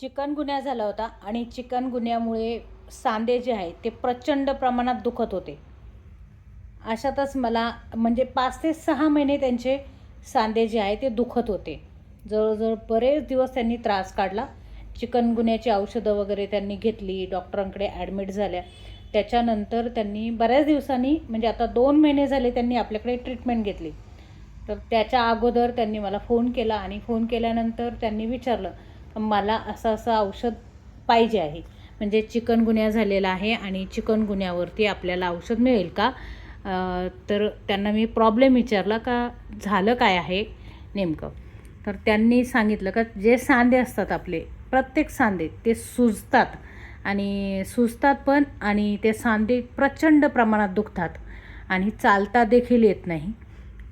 चिकनगुन्या झाला होता आणि चिकनगुन्यामुळे सांधे जे आहे ते प्रचंड प्रमाणात दुखत होते. अशातच मला म्हणजे पाच ते सहा महिने त्यांचे सांधे जे आहे ते दुखत होते. जवळजवळ बरेच दिवस त्यांनी त्रास काढला. चिकनगुन्याची औषधं वगैरे त्यांनी घेतली डॉक्टरांकडे ॲडमिट झाल्या. त्याच्यानंतर त्यांनी बऱ्याच दिवसांनी म्हणजे आता दोन महिने झाले त्यांनी आपल्याकडे ट्रीटमेंट घेतली. तर त्याच्या अगोदर त्यांनी मला फोन केला आणि फोन केल्यानंतर त्यांनी विचारलं मला असं असं औषध पाहिजे आहे. म्हणजे चिकनगुन्या झालेला आहे आणि चिकनगुन्यावरती आपल्याला औषध मिळेल का? तर त्यांना मी प्रॉब्लेम विचारला का झालं काय आहे नेमकं? तर त्यांनी सांगितलं का जे सांधे असतात आपले प्रत्येक सांधे ते सुजतात आणि सुजतात पण आणि ते सांधे प्रचंड प्रमाणात दुखतात आणि चालता देखील येत नाही.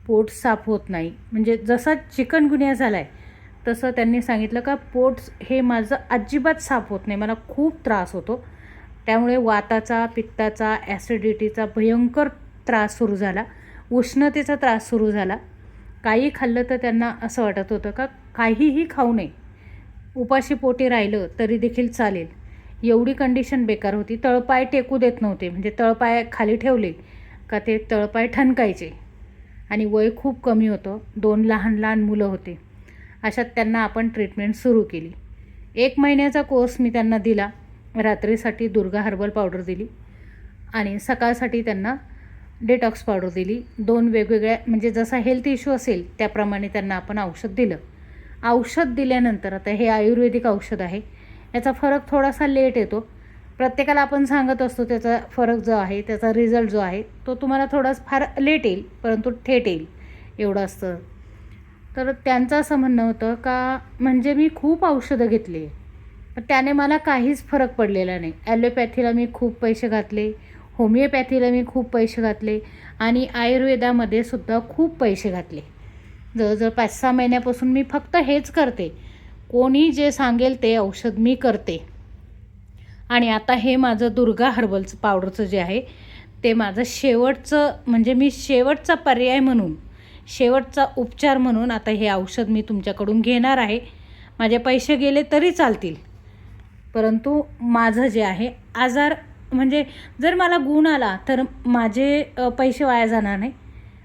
पोट साफ होत नाही. म्हणजे जसा चिकनगुन्या झाला आहे तसं त्यांनी सांगितलं का पोट हे माझं अजिबात साफ होत नाही. मला खूप त्रास होतो. त्यामुळे वाताचा पित्ताचा ॲसिडिटीचा भयंकर त्रास सुरू झाला. उष्णतेचा त्रास सुरू झाला. काही खाल्लं तर त्यांना असं वाटत होतं का काहीही खाऊ नये. उपाशी पोटी राहिलं तरी देखील चालेल. एवढी कंडिशन बेकार होती. तळपाय टेकू देत नव्हते. म्हणजे तळपाय खाली ठेवले का ते तळपाय ठणकायचे. आणि वय खूप कमी होतं. दोन लहान लहान मुलं होते. अशात त्यांना आपण ट्रीटमेंट सुरू केली. एक महिन्याचा कोर्स मी त्यांना दिला. रात्रीसाठी दुर्गा हर्बल पावडर दिली. आणि सकाळसाठी त्यांना डेटॉक्स पावडर दिली. दोन वेगवेगळ्या म्हणजे जसा हेल्थ इश्यू असेल त्याप्रमाणे त्यांना आपण औषध दिलं. औषध दिल्यानंतर आता हे आयुर्वेदिक औषध आहे याचा फरक थोडासा लेट येतो. प्रत्येकाला आपण सांगत असतो त्याचा फरक जो आहे त्याचा रिझल्ट जो आहे तो तुम्हाला थोडा फार लेट येईल परंतु थेट येईल. एवढं असतं. तर त्यांचं असं म्हणणं होतं का म्हणजे मी खूप औषधं घेतली. पण त्याने मला काहीच फरक पडलेला नाही. ॲलोपॅथीला मी खूप पैसे घातले होमिओपॅथीला मी खूप पैसे घातले आणि आयुर्वेदामध्ये सुद्धा खूप पैसे घातले. जवळजवळ पाच सहा महिन्यापासून मी फक्त हेच करते. कोणी जे सांगेल ते औषध मी करते. आणि आता हे माझं दुर्गा हर्बलचं पावडरचं जे आहे ते माझं शेवटचं म्हणजे मी शेवटचा पर्याय म्हणून शेवटचा उपचार म्हणून आता हे औषध मी तुमच्याकडून घेणार आहे. माझे पैसे गेले तरी चालतील. परंतु माझं जे आहे आजार म्हणजे जर मला गुण आला तर माझे पैसे वाया जाणार नाही.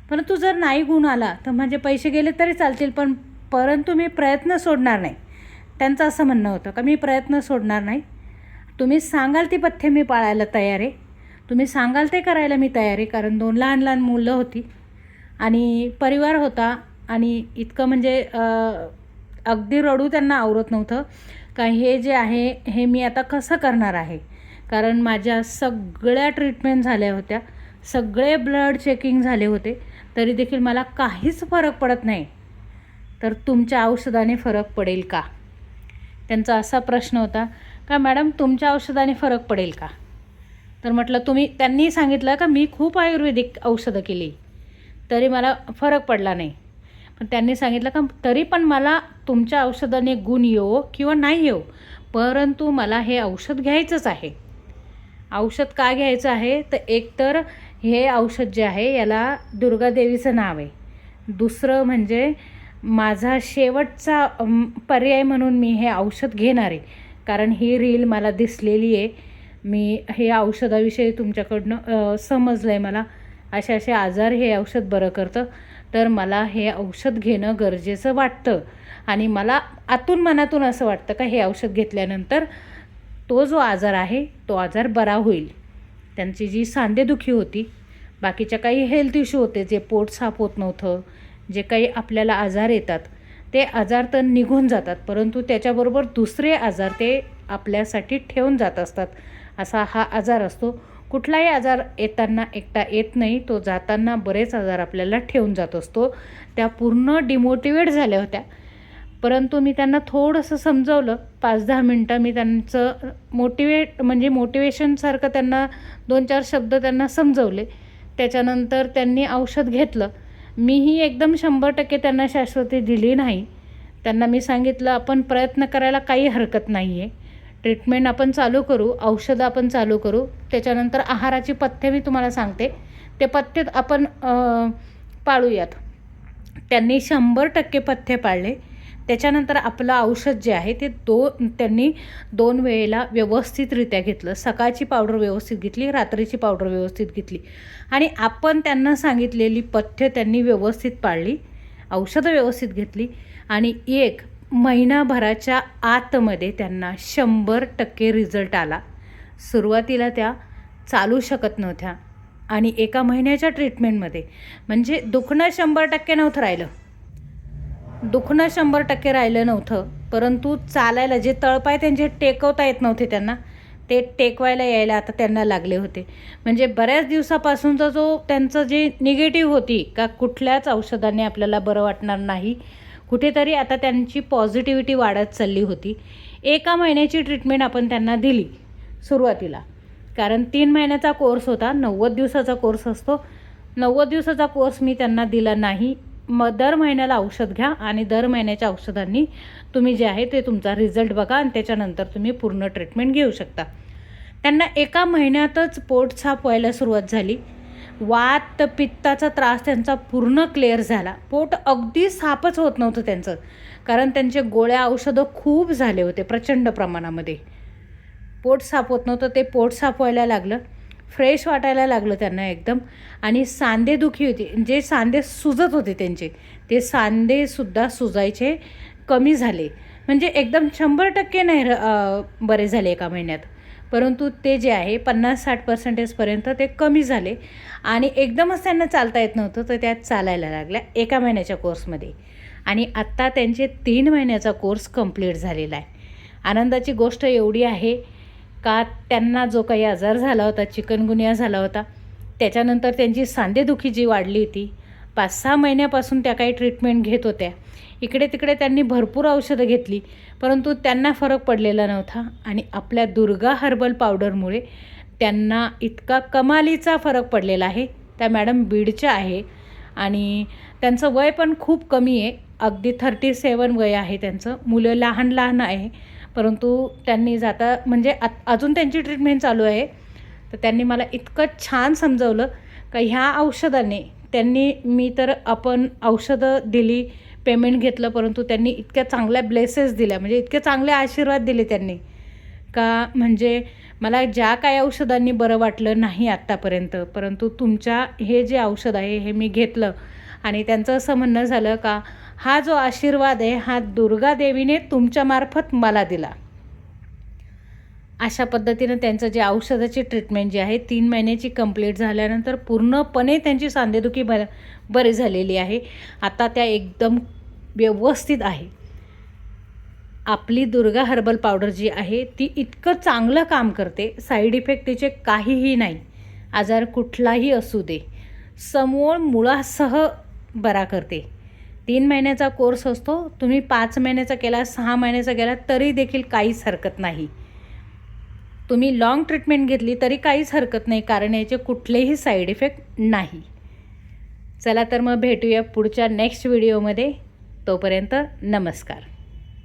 परंतु जर नाही गुण आला तर माझे पैसे गेले तरी चालतील पण परंतु मी प्रयत्न सोडणार नाही. त्यांचं असं म्हणणं होतं का मी प्रयत्न सोडणार नाही. तुम्ही सांगाल ती पथ्य मी पाळायला तयार आहे. तुम्ही सांगाल ते करायला मी तयार आहे कारण दोन लहान लहान मुलं होती. आणि परिवार होता आणि इतकं म्हणजे अगदी रडू त्यांना आवरत नव्हतं. का हे जे आहे हे मी आता कसं करणार आहे? कारण माझ्या सगळ्या ट्रीटमेंट झाल्या होत्या. सगळे ब्लड चेकिंग झाले होते. तरी देखील मला काहीच फरक पडत नाही. तर तुमच्या औषधाने फरक पडेल का? त्यांचा असा प्रश्न होता. का मॅडम तुमच्या औषधाने फरक पडेल का? तर म्हटलं तुम्ही त्यांनी सांगितलं का मी खूप आयुर्वेदिक औषधं केली. तरी मला फरक पडला नाही. पण त्यांनी सांगितलं का तरी पण मला तुमच्या औषधाने गुण येवो किंवा नाही येवो परंतु मला हे औषध घ्यायचंच आहे. औषध का घ्यायचं आहे? तर एकतर हे औषध जे आहे याला दुर्गादेवीचं नाव आहे. दुसरं म्हणजे माझा शेवटचा पर्याय म्हणून मी हे औषध घेणार आहे. कारण ही रील मला दिसलेली आहे. मी हे औषधाविषयी तुमच्याकडनं समजलं आहे मला. असे असे आजार हे औषध बरं करतं. तर मला हे औषध घेणं गरजेचं वाटतं. आणि मला आतून मनातून असं वाटतं का हे औषध घेतल्यानंतर तो जो आजार आहे तो आजार बरा होईल. त्यांची जी सांधेदुखी होती बाकीच्या काही हेल्थ इश्यू होते जे पोट साफ होत नव्हतं जे काही आपल्याला आजार येतात ते आजार तर निघून जातात. परंतु त्याच्याबरोबर दुसरे आजार ते आपल्यासाठी ठेवून जात असतात. असा हा आजार असतो. कुठलाही आजार येताना एकटा येत नाही तो जाताना बरेच आजार आपल्याला ठेवून जात असतो. त्या पूर्ण डिमोटिवेट झाल्या होत्या. परंतु मी त्यांना थोडंसं समजवलं. पाच दहा मिनटं मी त्यांचं मोटिवेट म्हणजे मोटिवेशनसारखं त्यांना दोन चार शब्द त्यांना समजवले. त्याच्यानंतर त्यांनी औषध घेतलं. मीही एकदम शंभर टक्के त्यांना शाश्वती दिली नाही. त्यांना मी सांगितलं आपण प्रयत्न करायला काही हरकत नाही आहे ट्रीटमेंट आपण चालू करू औषधं आपण चालू करू त्याच्यानंतर आहाराची पथ्य मी तुम्हाला सांगते. ते पथ्य आपण पाळूयात. त्यांनी शंभर टक्के पथ्य पाळले. त्याच्यानंतर आपलं औषध जे आहे ते दोन त्यांनी दोन वेळेला व्यवस्थितरित्या घेतलं. सकाळची पावडर व्यवस्थित घेतली रात्रीची पावडर व्यवस्थित घेतली. आणि आपण त्यांना सांगितलेली पथ्य त्यांनी व्यवस्थित पाळली औषधं व्यवस्थित घेतली. आणि एक महिनाभराच्या आतमध्ये त्यांना शंभर टक्के रिझल्ट आला. सुरुवातीला त्या चालू शकत नव्हत्या आणि एका महिन्याच्या ट्रीटमेंटमध्ये म्हणजे दुखणं शंभर टक्के नव्हतं राहिलं. दुखणं शंभर टक्के राहिलं नव्हतं परंतु चालायला जे तळपाय त्यांचे टेकवता येत नव्हते त्यांना ते टेकवायला यायला आता त्यांना लागले होते. म्हणजे बऱ्याच दिवसापासूनचा जो त्यांचं जे निगेटिव्ह होती का कुठल्याच औषधाने आपल्याला बरं वाटणार नाही कुठेतरी आता त्यांची पॉझिटिव्हिटी वाढत चालली होती. एका महिन्याची ट्रीटमेंट आपण त्यांना दिली सुरुवातीला. कारण तीन महिन्याचा कोर्स होता नव्वद दिवसाचा कोर्स असतो. नव्वद दिवसाचा कोर्स मी त्यांना दिला नाही. म दर महिन्याला औषध घ्या आणि दर महिन्याच्या औषधांनी तुम्ही जे आहे ते तुमचा रिझल्ट बघा आणि त्याच्यानंतर तुम्ही पूर्ण ट्रीटमेंट घेऊ शकता. त्यांना एका महिन्यातच पोट साफ व्हायला सुरुवात झाली. वात पित्ताचा त्रास त्यांचा पूर्ण क्लिअर झाला. पोट अगदी साफच होत नव्हतं त्यांचं. कारण त्यांचे गोळ्या औषधं खूप झाले होते प्रचंड प्रमाणामध्ये. पोट साफ होत नव्हतं ते पोट साफ व्हायला लागलं. फ्रेश वाटायला लागलं त्यांना एकदम. आणि सांधेदुखी होती. जे सांधे सुजत होते त्यांचे ते सांधेसुद्धा सुजायचे कमी झाले. म्हणजे एकदम शंभर टक्के नाही र- बरे झाले एका महिन्यात. परंतु ते जे आहे पन्नास साठ पर्सेंटेजपर्यंत ते कमी झाले. आणि एकदमच त्यांना चालता येत नव्हतं तर त्या चालायला लागल्या एका महिन्याच्या कोर्समध्ये. आणि आत्ता त्यांचे तीन महिन्याचा कोर्स कंप्लीट झालेला आहे. आनंदाची गोष्ट एवढी आहे का त्यांना जो काही आजार झाला होता चिकनगुनिया झाला होता त्याच्यानंतर त्यांची सांधेदुखी जी वाढली होती पाच सहा महिन्यापासून त्या काही ट्रीटमेंट घेत होत्या. इकडे तिकडे त्यांनी भरपूर औषधं घेतली परंतु त्यांना फरक पडलेला नव्हता. आणि आपल्या दुर्गा हर्बल पावडरमुळे त्यांना इतका कमालीचा फरक पडलेला आहे. त्या मॅडम बीडच्या आहे आणि त्यांचं वय पण खूप कमी आहे. अगदी थर्टी सेवन वय आहे त्यांचं. मुलं लहान लहान आहे. परंतु त्यांनी जाता म्हणजे आ अजून त्यांची ट्रीटमेंट चालू आहे. तर त्यांनी मला इतकं छान समजवलं का ह्या औषधाने त्यांनी मी तर आपण औषधं दिली पेमेंट घेतलं परंतु त्यांनी इतक्या चांगल्या ब्लेसेस दिल्या म्हणजे इतके चांगले आशीर्वाद दिले त्यांनी. का म्हणजे मला ज्या काही औषधांनी बरं वाटलं नाही आत्तापर्यंत परंतु तुमच्या हे जे औषध आहे हे मी घेतलं. आणि त्यांचं असं म्हणणं झालं का हा जो आशीर्वाद आहे हा दुर्गा देवीने तुमच्यामार्फत मला दिला. अशा पद्धतीनं त्यांचं जे औषधाची ट्रीटमेंट जी आहे तीन महिन्याची कंप्लीट झाल्यानंतर पूर्णपणे त्यांची सांधेदुखी बर बरी झालेली आहे. आता त्या एकदम व्यवस्थित आहे. आपली दुर्गा हर्बल पावडर जी आहे ती इतकं चांगलं काम करते. साईड इफेक्ट तिचे काहीही नाही. आजार कुठलाही असू दे. समूळ मुळासह बरा करते. तीन महिन्याचा कोर्स असतो. तुम्ही पाच महिन्याचा केला सहा महिन्याचा केला तरी देखील काहीच हरकत नाही. तुम्ही लाँग ट्रीटमेंट घेतली तरी काहीच हरकत नाही कारण याचे कुठलेही साईड इफेक्ट नाही. चला तर मग भेटूया पुढच्या नेक्स्ट व्हिडिओमध्ये तोपर्यंत नमस्कार.